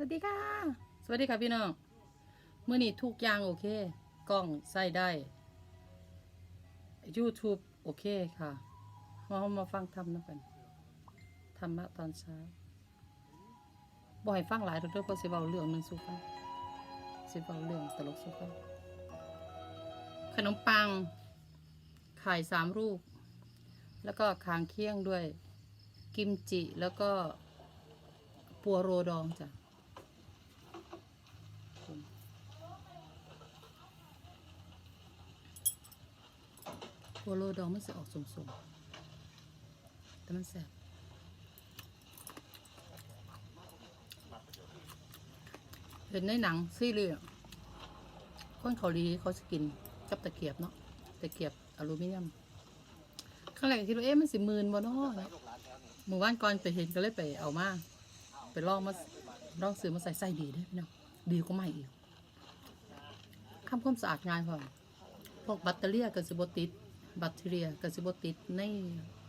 วัสดีค่ะ สวัสดีค่ะพี่น้องเมื่อนี้ทุกอย่างโอเค กล้องใส่ได้ YouTube โอเคค่ะเรามาฟังทำนะกันธรรมะตอนเช้าบ่ให้ฟังหลายเรื่องเพราะสิเบาเรื่องหนึ่งสู้ฟังสิเบาเรื่องตลกสู้ฟังขนมปังไข่สามลูก แล้วก็คางเคี่ยงด้วย กิมจิแล้วก็ปัวโรดองจ้ะ วโรดองมันจะออกสมๆแต่มันแซ่บเห็นในหนังซีรีส์คนเกาหลีเขาจะกินกับตะเกียบเนาะตะเกียบอลูมิเนียมข้างแรกคิดว่าเอ๊ะมันสิมืนบ่เนาะเมื่อวานก่อนไปเห็นก็เลยไปเอามาไปลองมาลองซื้อมาใส่ใส่ดีได้อพี่น้องดีกว่าใหม่อีกทำความสะอาดง่ายพอพวกแบตเตอรี่กับสิบติด แบตเตอรี่กับสิบติดใน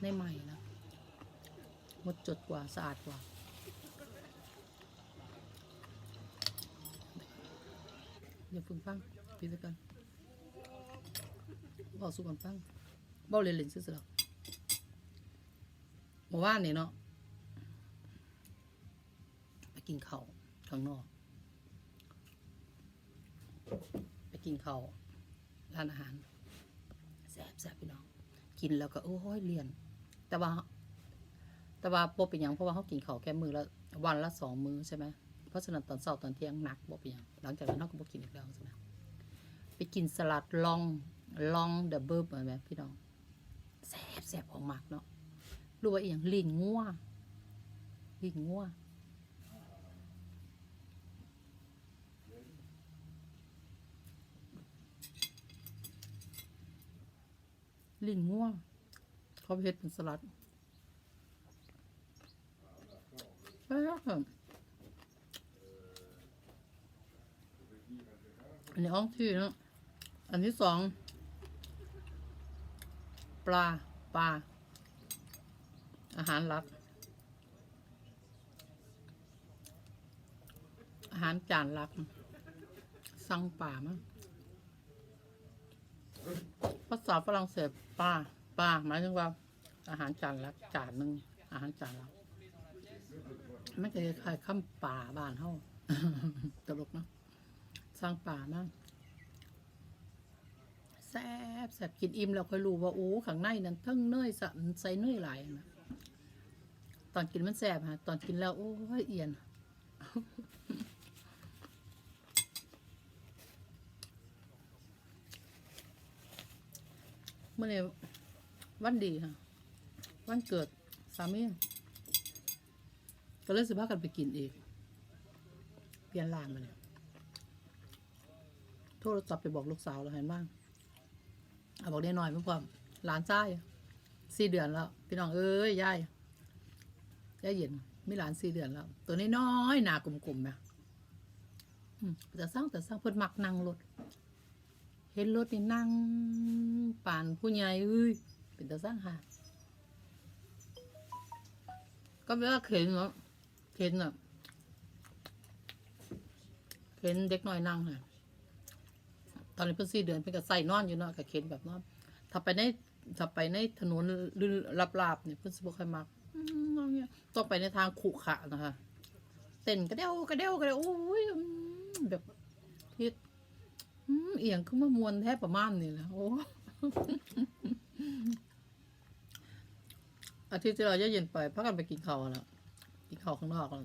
ในใหม่นะหมดจดกว่าสะอาดกว่าเดี๋ยวพึ่งฟังพี่สักกันบอกสู้กันฟังบอกเล่นๆซื่อๆหรอกเมื่อวานนี่เนาะไปกินข้าวข้างนอกไปกินข้าวร้านอาหาร แซ่บพี่น้อง กินแล้วก็โอ้ยเลียน แต่ว่า แต่ว่าบ่เป็นยังเพราะว่าเขากินข้าวแค่มือละวันละสองมื้อใช่ไหมเพราะฉะนั้นตอนเช้าตอนเที่ยงหนักบ่เป็นยังหลังจากนั้นเราก็บ่กินอีกแล้วใช่ไหมไปกินสลัดลองลองเดอะเบิร์บอะไรแบบพี่น้องแซ่บแซ่บของหมักเนาะรู้ว่าอีหยังลิ้นงัวลิ้นงัว ลิ้นง่วงเขาเฮ็ดเป็นสลัดแซ่บอันนี้ห้องที่นะอันที่สอง ปลา ปลา อาหารหลัก อาหารจานหลัก สั่งป่ามั้งภาษาฝรั่งเศส ปลาปลาหมายถึงว่า อาหารจานละจานหนึ่งอาหารจานละไม่เคยคล้ายข้ามป่าบ้านเฮาตลกเนาะสร้างป่ามากแซ่บแซ่บกินอิ่มแล้วค่อยรู้ว่าโอ้ข้างในนั้นทั้งเนยสันใส่เนยหลายนะตอนกินมันแซ่บฮะตอนกินแล้วโอ้ยเอียน มื่อนี้วันดีค่ะ วันเกิดสามีก็เลยสิพากันไปกินอีก เปลี่ยนร้านมาเนี่ยโทรศัพท์ไปบอกลูกสาวเราเห็นบ้างเอาบอกได้หน่อยเพื่อความหลานซ้ายสี่เดือนแล้ว พี่น้องเอ้ยยายยายเย็นมีหลานสี่เดือนแล้ว ตัวนี้น้อยหนากลุ่มๆนะแต่สร้างแต่สร้างเพิ่นมักนั่งรถ เห็นรถนี่นั่ง ปานผู้ใหญ่เอ้ยเป็นตาสร้างหาก็เวลาเข็นเนาะเข็นอะเข็นเด็กน้อยนั่งค่ะตอนนี้เพิ่งสี่เดือนเพิ่งก็ใส่นอนอยู่เนาะกับเข็นแบบนอนถ้าไปในถ้าไปในถนนลื่นลาบๆเนี่ยเพิ่นสิบค่อยมักอืมาเนี่ยต้องไปในทางขรุขระนะคะเต้นกระเด้วกระเด้วกระเด้วโอ้ยแบบที่เอียงขึ้นมามวนแทบประมาณนี่แหละโอ้ อาทิตย์ที่เราจะเย็นไปพักกันไปกินข้าวแล้วกินข้าวข้างนอกแล้ว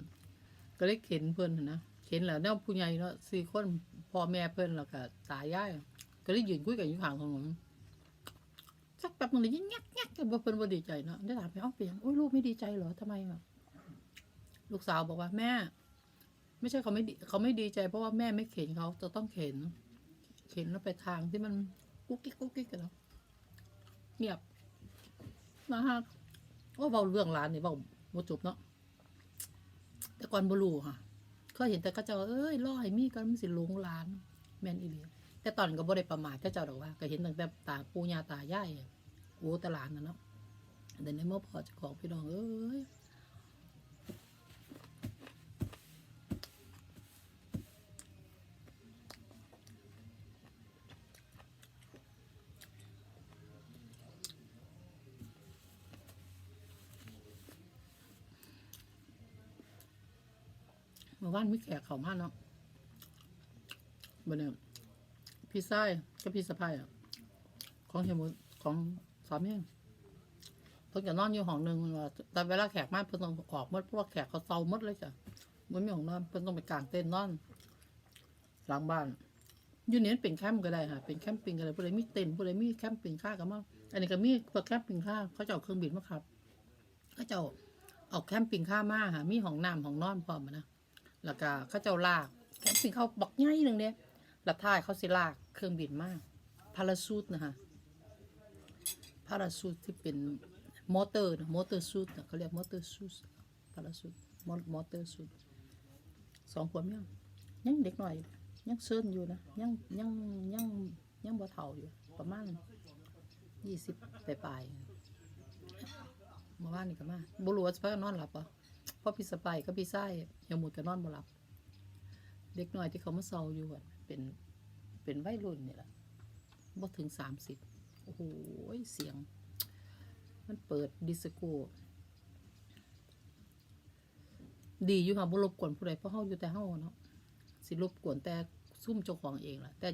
ก็เลยเข็นเพื่อนนะเข็นแล้วเนี่ยผู้ใหญ่เนาะสี่คนพ่อแม่เพื่อนแล้วก็ตายายก็เลยยืนคุยกันอยู่ข้างถนนสักแป๊บนึงเลยยิ่งงักงักก็บ่เพิ่อนบ่ดีใจเนาะได้ถามไปอ้าเปลี่ยนโอ้ยลูกไม่ดีใจเหรอทำไมอะลูกสาวบอกว่าแม่ ไม่ใช่เขาไม่เขาไม่ดีใจ เพราะว่าแม่ไม่เข็นเขาจะต้องเข็น เข็นแล้วไปทางที่มัน กุ๊กกิ๊กกุ๊กกิ๊กกันเนาะเงียบนะฮะโอ้เบาเรื่องร้านนี่เบาบจบเนาะแต่ก่อนบ่รู้ค่ะก็เห็นแต่ก็เจ้าเอ้ยล่อให้มีก็มันสิหลงร้าน แมนอีหลียแต่ตอนก็บ่ได้ประมาทก็เจ้าดอกว่า ก็เห็นตั้งแต่ตาปู่ย่าตายายอะโอ้ตลานน่ะเนาะเดี๋ยวนี้มาพอจะของพี่น้องเอ้ย ว่านมีแขกเขามากเนาะบันเนี่ยพี่ไส้กับพี่สะพายอะ ของเฮยหมุของสามเองเพิ่นจะนอนอยู่ห้องหนึ่งว่าแต่เวลาแขกมาเพิ่นต้องออกมดเพราะว่าแขกเขาเซาหมดเลยจ้ะมันมีห้องนอนเพิ่นต้องไปกางเต็นท์นอนหลังบ้านอยู่นี่มันเป็นแคมป์ก็ได้ค่ะเป็นแคมปิ้งก็ได้ผู้ใดมีเต็นท์ผู้ใดมีแคมปิ้งค่าก็มาอันนี้ก็มีพวกแคมปิ้งค่าเขาจะเอาเครื่องบินมาขับเขาจะเอาเอาแคมปิ้งค่ามาค่ะมีห้องน้ำห้องนอนพร้อมนะ แล้วก็เขาเจ้าลากแคมปิ้งเขาบักใหญ่หนึ่งเด้แล้วท้ายเขาสิลากเครื่องบินมากพาราชูตนะคะพาราชูตที่เป็นมอเตอร์นะมอเตอร์ชูตนะเขาเรียกมอเตอร์ชูตพาราชูตมอมอเตอร์ชูตสองขวบยังยังเด็กหน่อย ยังเซิร์นอยู่นะยังยังยังยังบ่เฒ่าอยู่ ประมาณยี่สิบปลายๆเมื่อวานนี่ก็มาบุรุษว่าจะนอนหลับปะ พราะพี่สไปก็พี่ไส้ยังหมดกันนอนบ่หลับ เด็กน้อยที่เขามาเซาอยู่อะเป็นเป็นวัยรุ่นนี่แหละบ่ถึงสามสิบโอ้โหเสียง มันเปิดดิสโก้ดีอยู่ค่ะบ่รบกวนผู้ใดเพราะเฮาอยู่แต่เฮาเนาะสิรบกวนแต่ซุ่มเจ้าของเองล่ะ แต่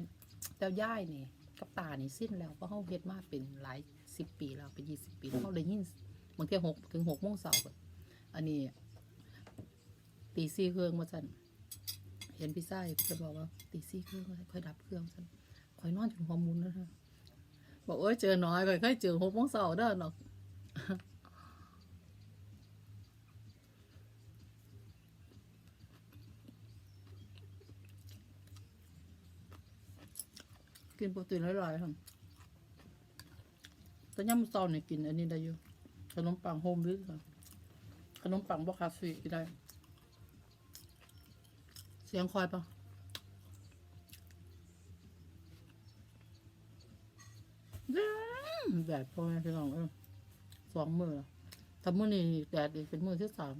แต่ย่ายนี่ กับตานี่สิ้นแล้วเพราะเฮาเฮ็ดมาเป็นหลายสิบปีแล้วเป็นยี่สิบปีเฮาได้ยินบางทีหกถึงหกโมงเช้าก็อันนี้ ตีซี่เครื่องมาสั่นเห็นพี่ไส้จะบอกว่าตีซี่เครื่องค่อยดับเครื่องสั่นค่อยนอนถึงหัวมุนแล้วนะบอกเอ้ยเจอน้อยค่อยค่อยเจอหกโมงเสาร์เด้อเนาะกินโปรตีนหลายๆค่ะแต่ย่ำเสาร์เนี่ยกินอันนี้ได้อยู่ ขนมปังโฮมวิทค่ะขนมปังบอคาเฟ่ก็ได้ เสียงควายปะแดดพ่อแม่พี่น้องเออสองมือแล้วถ้ามือนี้แดดอีกเป็นมือที่สาม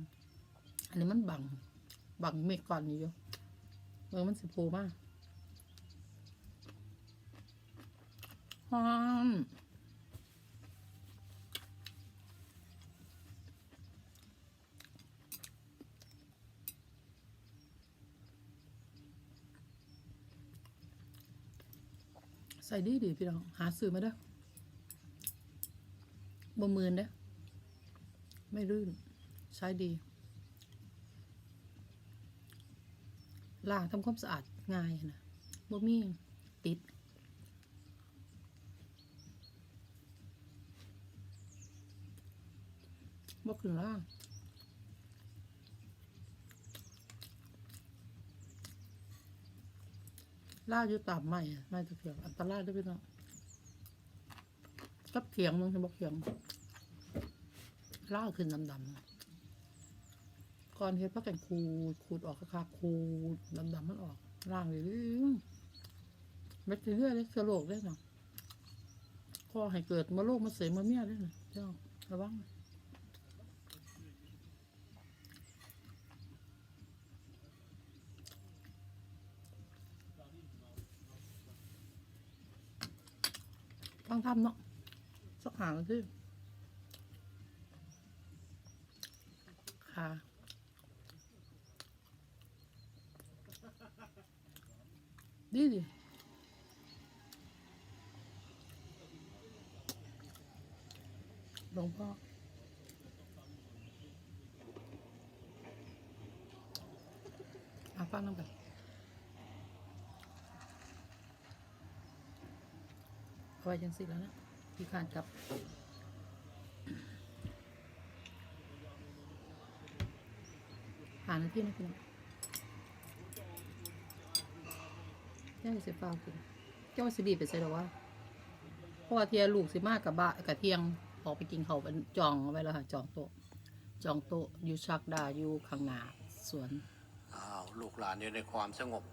อันนี้มันบัง บังเมฆก่อนนี้อยู่เออมันสิโผล่มากฮอน ส่ดีดีพี่น้อง หาซื้อมาเด้อบ่มืนเด้อไม่รื่น ใช้ดีล้างทำความสะอาดง่ายนะบ่มีติด บ่ขึ้นล่าง ล่าอยู่ตามไม้อะไม้ตะเคียงอันตรายด้วยพี่น้องกับเขียงมึงเห็นบอกเขียงล่าขึ้นดำๆอะก่อนเฮ็ดพักกันขูดขูดออกคาๆขูดดำๆมันออกล่างเลยเม็ดเรื่อยเลยเชื้อโรคได้เนาะก็ให้เกิดมาโรคมาเสมาเมียได้เนาะเจ้าระวัง ต้องทำเนาะสักหานาทีค่ะดีดิหลวงพ่ออาฟัง น้ยจังสิแล้วนะพี่ขานกับหาหน้าที่นะพี่น้องย่าเสียเปล่ากินเจ้วสิบีไปใส่หรอวะเพราะว่าเทียลูกสิมากกับบะกับเทียงออกไปกินเขาเป็นจองไว้แล้วค่ะจองโต๊ะจองโต๊ะอยู่ชักดาอยู่ข้างหน้าสวนอ้าวลูกหลานอยู่ในความสงบ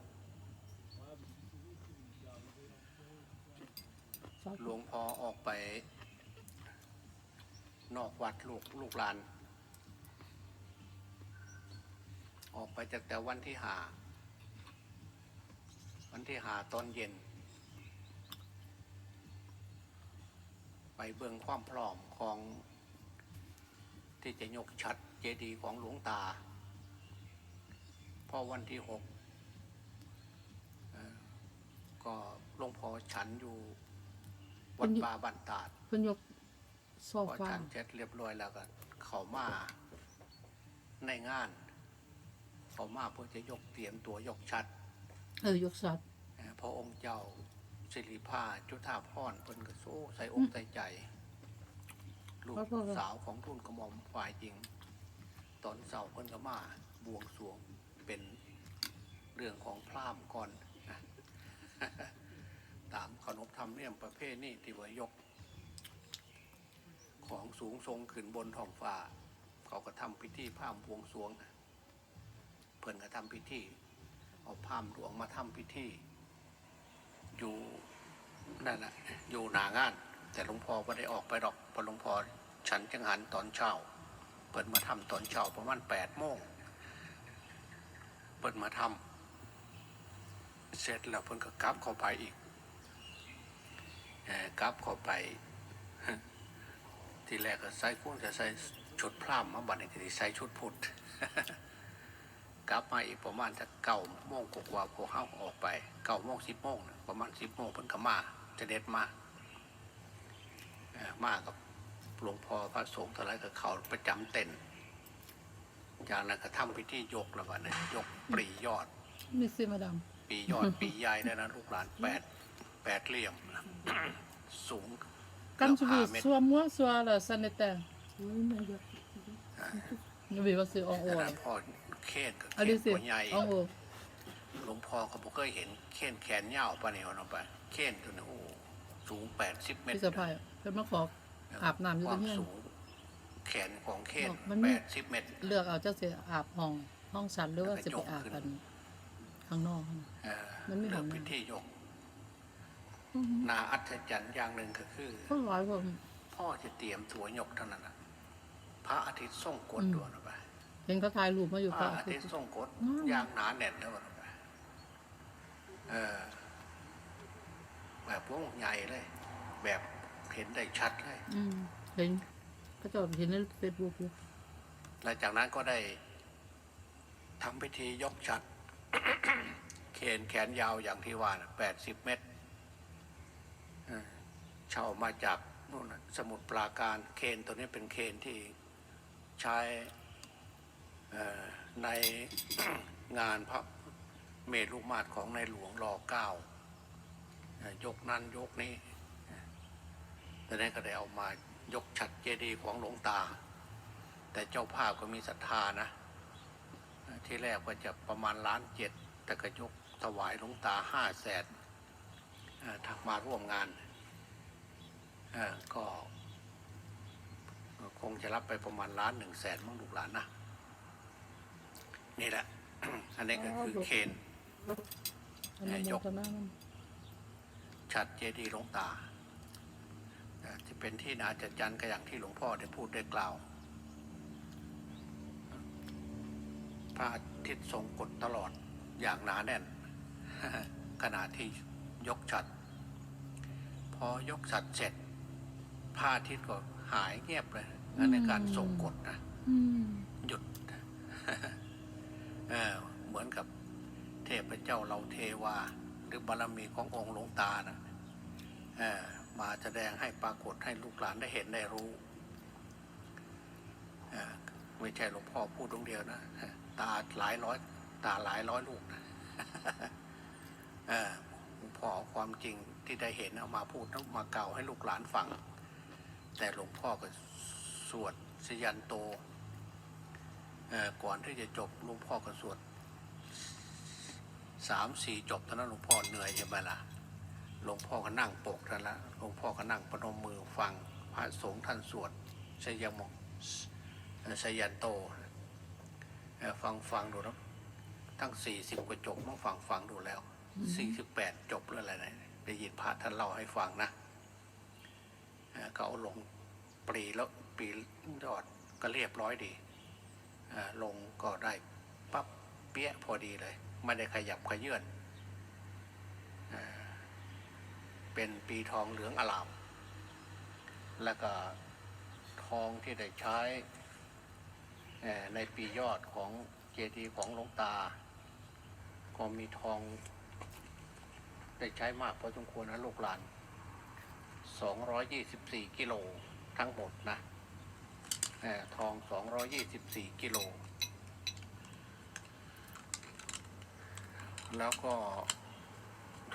หลวงพ่อออกไป นอกวัดลูกลูกหลาน ออกไปจากแต่วันที่หา วันที่หาตอนเย็น ไปเบิ่งความพร้อมของ ที่จะยกชัดเจดีย์ของหลวงตา พอวันที่หกก็หลวงพ่อฉันอยู่ วัดป่าบันตาดเพิ่นยกโซพอฟาฉันเสร็จเรียบร้อยแล้วก็เขามาในงาน เขามาเพื่อจะยกเตรียมตัวยกชัดเออยกสัตว์เอ่อพระองค์เจ้าสิริภาจุฑาพรเพิ่นก็โซ่ใส่อกใส่ใจลูกสาวของทุนกระหม่อมฝ่ายจริง ตอนเสาร์เพิ่นก็มาบวงสรวงเป็นเรื่องของพราหมณ์ก่อนนะ ตามขนบธรรมเนียมประเพณีที่ว่ายก ของสูงทรงขึ้นบนท้องฟ้า เขาก็ทำพิธีพาหมณ์บวงสวง เพิ่นก็ทำพิธี เอาพาหมหลวงมาทำพิธี อยู่นั่นแหละอยู่หนางาน แต่หลวงพ่อไม่ได้ออกไปดอกพอหลวงพ่อฉันจังหันตอนเช้าเปิดมาทำตอนเช้าประมาณแปดโมงเปิดมาทำเสร็จแล้วเพิ่นก็กลับเข้าไปอีก กลับเข้าไป ทีแรกก็ใส่กุ้งจะใส่ชุดพร่ำมาบัดนี้ก็สิใส่ชุดพุทธกลับมาอีกประมาณจะเก้าโมงกว่าๆพวกเขาออกไปเก้าโมงสิบโมงน่ะประมาณสิบโมงเพิ่นก็มาจะเด็ดมาเอ่อมากับหลวงพ่อพระสงฆ์เท่าไรก็เขาประจำเต็นท์จากนั้นก็ทำพิธียกแล้วก็เนี่ยยกปรียอดมีซีมาดามปียอดปีใหญ่เลยนะลูกหลานแปด แปดเหลี่ยม สูงกันเกืสุอบบิห้าเมตรซัวมัวซัวละสันเนแต่อุ้ยนายกนี่บีว่าซื้ออองโอแต่ยนั้นพ่อเคนกับอันเคนนี้สิตัวใหญ่อองโอหลวงพ่อเขาบอกเคยเห็นเคนแขนยาวปะเนี่ยเอาไปเคนตัวนี้โอ้สูงแปดสิบเมตรพี่สะพายเพิ่นมาขออาบน้ำอยู่ควาตรมงนี้สูงแขนของเคนบอกมันมีแปดสิบเมตร เลือกเอาเจ้าสิอาบห้องห้องสันหรือว่าจะไปอาบกันข้างนอก เอ่อมันไม่เรื่องเห็นนะ พิธียกอือหือ นาอัศจรรย์อย่างหนึ่งก็คือก็ร้อยกว่าพ่อจะเตรียมตัวยกเท่านั้นนะพระอาทิตย์ส่งกดอืมตัวนะไปเห็นเขาถ่ายรูปมาอยู่พก็ระอาทิตย์ส่งกดอืมยางหนาแน่นแล้วนะไปเออแบบวงใหญ่เลย แบบเห็นได้ชัดเลยอืมเห็นก็จะเห็นในเฟซบุ๊กอยู่หลังจากนั้นก็ได้ทำพิธียกชัดเคนแขนยาวอย่างที่ว่าแปดสิบเมตรเออ เช่ามาจากนู่นสมุทรปราการเคนตัวนี้เป็นเคนที่ใช้ในงานพระเมรุมาตรของในหลวงรอเก้ายกนั้นยกนี้แต่นั้นก็ได้เอามายกฉัดเจดีย์ของหลวงตา แต่เจ้าภาพก็มีศรัทธานะ ที่แรกก็จะประมาณล้านเจ็ดแต่ก็ยกถวายหลวงตาห้าแสนทักมาร่วมงาน ก็คงจะรับไปประมาณล้านหนึ่งแสนมั้งลูกหลานนะ นี่แหละ อันนี้ก็คือเคนอันนี้ยยกกนั้นฉัดเจดีย์หลวงตาเอ่อที่เป็นที่นาจัดจันก็อย่างที่หลวงพ่อได้พูดได้กล่าวพระอาทิตย์ทรงกฎตลอดอย่างหนาแน่น ขณะที่ยกฉัด พอยกฉัดเสร็จ พระอาทิตย์ก็หายเงียบเลยนั่นในการทรงกฎนะอืมหยุดเออเหมือนกับเทพเจ้าเราเทวา หรือบารมีขององค์หลวงตานะเออมาแสดงให้ปรากฏให้ลูกหลานได้เห็นได้รู้เออไม่ใช่หลวงพ่อพูดตรงเดียวนะตาหลายร้อย ตาหลายร้อยลูกนะเออหลวงพ่อเอาความจริงที่ได้เห็นเอามาพูดเอามาเกล่าวให้ลูกหลานฟัง แต่หลวงพ่อก็สวดสยันโตก่อนที่จะจบหลวงพ่อก็สวดสามสี่จบตอนนั้นหลวงพ่อเหนื่อยใช่ไหมล่ะหลวงพ่อก็นั่งปกท่านละหลวงพ่อก็นั่งประนมมือฟังพระสงฆ์ท่านสวดชยมงเอ่อชยันโตฟังฟังดูนะทั้งสี่สิบกว่าจบมั้งฟังฟังดูแล้วสี่สิบแปดจบหรืออะไรนะได้ยินพระท่านเล่าให้ฟังนะ ก็เอาลงปรีแล้วปรียอดก็เรียบร้อยดีลงก็ได้ปั๊บเปี้ยพอดีเลย ไม่ได้ขยับขยื่นเป็นปีทองเหลืองอลาม แล้วก็ทองที่ได้ใช้ในปียอดของเจดีย์ของหลวงตา ก็มีทองได้ใช้มากพอสมควรนะลูกหลาน สองร้อยยี่สิบสี่กิโลทั้งหมดนะทองสองร้อยยี่สิบสี่กิโล แล้วก็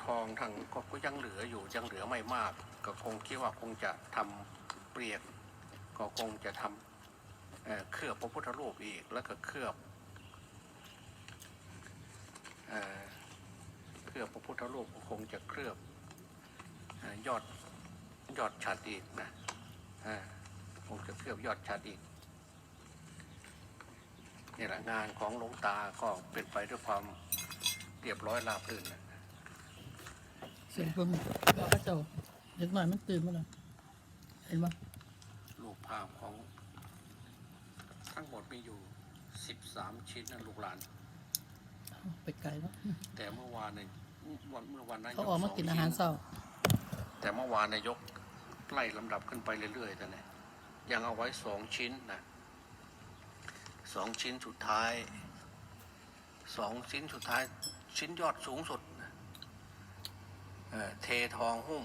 ทองทางก็ก็ยังเหลืออยู่ยังเหลือไม่มาก ก็คงคิดว่าคงจะทำเปลี่ยนก็คงจะทำเเคลือบพระพุทธรูปอีกแล้วก็เคลือบเคลือบพระพุทธรูปก็คงจะเคลือบอยอด ยอดฉัดอีกนะเอ่อคงจะเคลือบยอดฉัดอีกนี่แหละงานของหลวงตาก็เป็นไปด้วยความเรียบร้อยราบรื่นนะเสียงเพิ่งบอกกระเจ้าเด็กหน่อยมันตื่นมาแล้วเห็นปะรูปภาพของทั้งหมดมีอยู่สิบสามชิ้นนะลูกหลาน ไปไกลแล้ว แต่เมื่อวานเนี่ยวันเมื่อวันนั้นเขาออกมากินอาหารเช้า แต่เมื่อวานนายก ไล่ลำดับขึ้นไปเรื่อยๆแต่เนี่ยยังเอาไว้สองชิ้นนะสองชิ้นสุดท้ายสองชิ้นสุดท้ายชิ้นยอดสูงสุดนะเททองหุ้ม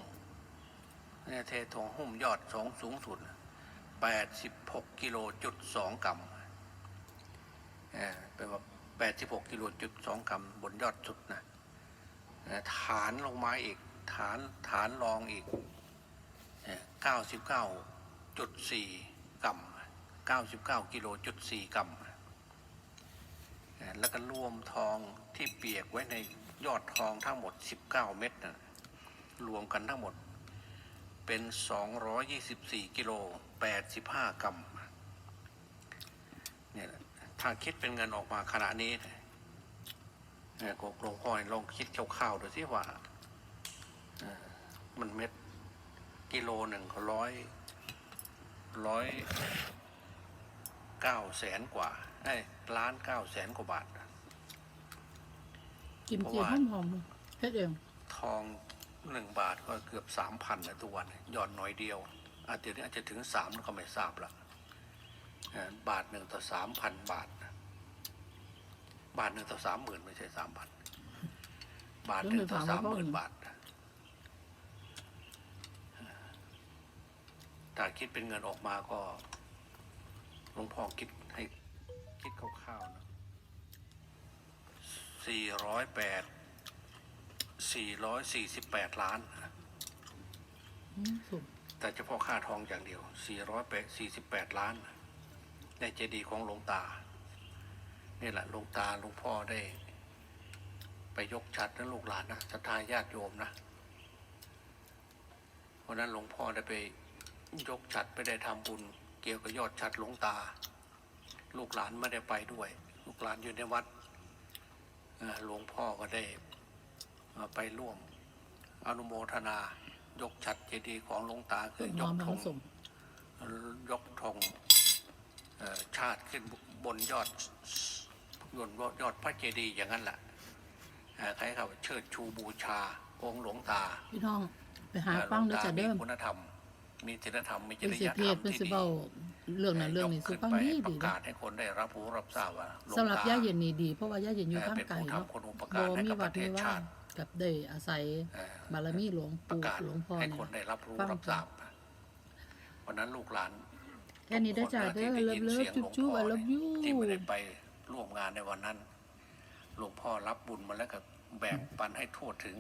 เนี่ยเททองหุ้มยอดสองสูงสุดแปดสิบหกกิโลจุดสองกรัมเป็นว่าแปดสิบหกกิโลจุดสองกรัมบนยอดสุดนะฐานลงมาอีกฐานฐานรองอีก เก้าสิบเก้าจุดสี่กรัมเก้าสิบเก้ากิโลจุดสี่กรัม แล้วก็รวมทองที่เปียกไว้ในยอดทองทั้งหมดสิบเก้าเม็ดนะรวมกันทั้งหมดเป็นสองร้อยยี่สิบสี่กิโลแปดสิบห้ากรัมเนี่ยถ้าคิดเป็นเงินออกมาขณะนี้เนี่ยกหลวงพ่อลองคิดคร่าวๆดูสิว่ามันเม็ด กิโลหนึ่งเขาร้อยร้อยเก้าแสนกว่าไอ้ยล้านเก้าแสนกว่าบาทกินเพราะเจียวว่าหอมๆเฮ็ดเองทองหนึ่งบาทก็เกือบสามพันนะทุกวันหย่อนหน่อยเดียว อาจจะนี้อาจจะถึงสามแล้วก็ไม่ทราบละเอ่อบาทหนึ่งต่อสามพันบาท บาทหนึ่งต่อสามหมื่นไม่ใช่สามพันบาทหนึ่งต่อสามหมื่นบาท ถ้าคิดเป็นเงินออกมาก็หลวงพ่อคิดให้คิดคร่าวๆนะสี่ร้อยแปด448ล้านอืมสุกแต่เฉพาะค่าทองอย่างเดียว448ล้าน ในเจดีย์ของหลวงตา นี่แหละหลวงตาหลวงพ่อได้ ไปยกชัดนะลูกหลานนะศรัทธาญาติโยมนะ เพราะนั้นหลวงพ่อได้ไป ยกชัดไปได้ทำบุญ เกี่ยวกับยอดชัดหลวงตา ลูกหลานไม่ได้ไปด้วย ลูกหลานอยู่ในวัดเอ่อหลวงพ่อก็ได้เอ่อไปร่วม อนุโมทนา ยกฉัดเจดีย์ของหลวงตาคืเพิ่องหยอมกธทั้งงสมยกธงเอ่อชาติขึ้นบนยอดยนยอดพระเจดีย์อย่างนั้นแหละเอ่อใครเขาเชิดชูบูชาองค์หลวงตาพี่น้องไปหาเอ่อฟังหลเด้วอตาจ้ะมีเด้อคุณธรรม มีศีลธรรมมีจเพิ่นริสิยธเทรรศมเพิ่นที่สิดีเว้าเรื่องนั้นเรื่องนี้ยกสิขึ้นฟังไปดีปดีระเด้กาศให้คนได้รับรู้รับทราบว่าหลวงสำหรับตาย่าเย็นนี่ดี เพราะว่าย่าเย็นอยู่เอ่อข้างเป็นไกลผู้เนาะทำคุณอุปบ่การให้มีกับปวัระดเทมีศว่าชาติกับได้อาศัยเอ่อบารมีหลวงประปู่กาศหลวงพ่อให้เนี่คนยได้รับรู้ฟังรับทราบวันนั้นลูกหลานแค่นี้ได้อจ้ะเด้อเลิฟเลิฟจุ๊บจุ๊บ I love you ที่ไม่ได้ไปร่วมงานในวันนั้นหลวงพ่อรับบุญมาแล้วก็แบ่งปันให้ทั่วถึง